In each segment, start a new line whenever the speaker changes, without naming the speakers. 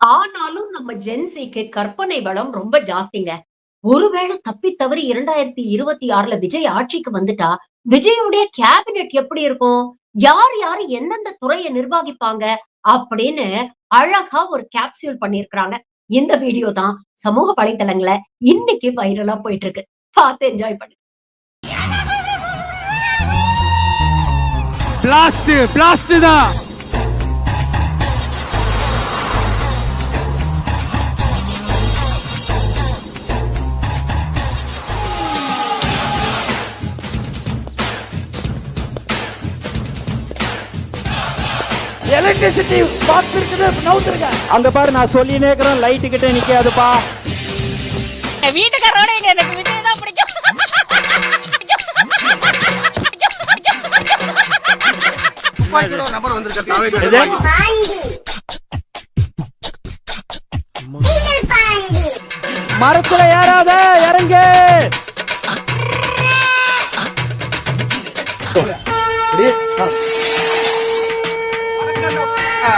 ஆனாலும் நம்ம ஜென்சிக்கு கற்பனை பலம் ரொம்ப ஜாஸ்திங்க. ஒருவேளை தப்பி தவறி 2026ல விஜய் ஆட்சிக்கு வந்துட்டா, விஜயுடைய கேபினெட் எப்படி இருக்கும்? யார் யாரு எந்தெந்த துறையை நிர்வாகிப்பாங்க? அப்படின்னு அழகா ஒரு கேப்சியூல் பண்ணிருக்கிறாங்க இந்த வீடியோ தான் சமூக வலைதளங்கள இன்னைக்கு வைரலா போயிட்டு இருக்கு. பார்த்து என்ஜாய் பண்ணு
பிளாஸ்ட் பிளாஸ்ட் தான்
எலக்ட்ரிசிட்டி பாக்ஸ் இருக்குது. நவுத்துருங்க
அங்க பாரு நான் சொல்லினே இருக்கிறேன். லைட்டு கிட்ட நிக்காதுப்பா.
என் வீட்டுக்காரோட இங்க எனக்கு விஜய் தான் பிடிக்கும்.
மரத்துல ஏறாத இறங்கு.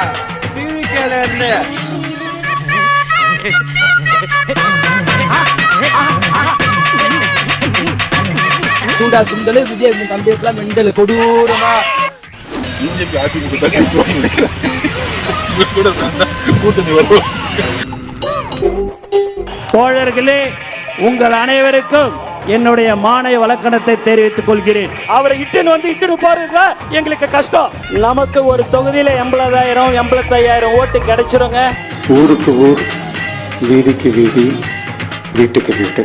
சூடா சுண்டலு விஜய் தந்தையெல்லாம் மெண்டல் கொடூரமா.
பிஜேபி அதிமுக தான் கூட கூட்டணி வரும்
தோழர்களே உங்கள் அனைவருக்கும் என்னுடைய மானை வழக்கணத்தை தெரிவித்துக் கொள்கிறேன். அவரை இட்டுன்னு வந்து இட்டுன்னு போறதுல எங்களுக்கு கஷ்டம். நமக்கு ஒரு தொகுதியில எண்பதாயிரம் எண்பத்தையாயிரம் ஓட்டு கிடைச்சிருங்க.
ஊருக்கு ஊர் வீதிக்கு வீதி வீட்டுக்கு வீட்டு.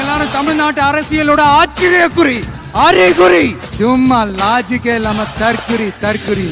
எல்லாரும் தமிழ்நாட்டு அரசியலோட ஆச்சரிய குறி அறிகுறி சும்மா லாஜிக்கே இல்லாம தற்குறி தற்குறி.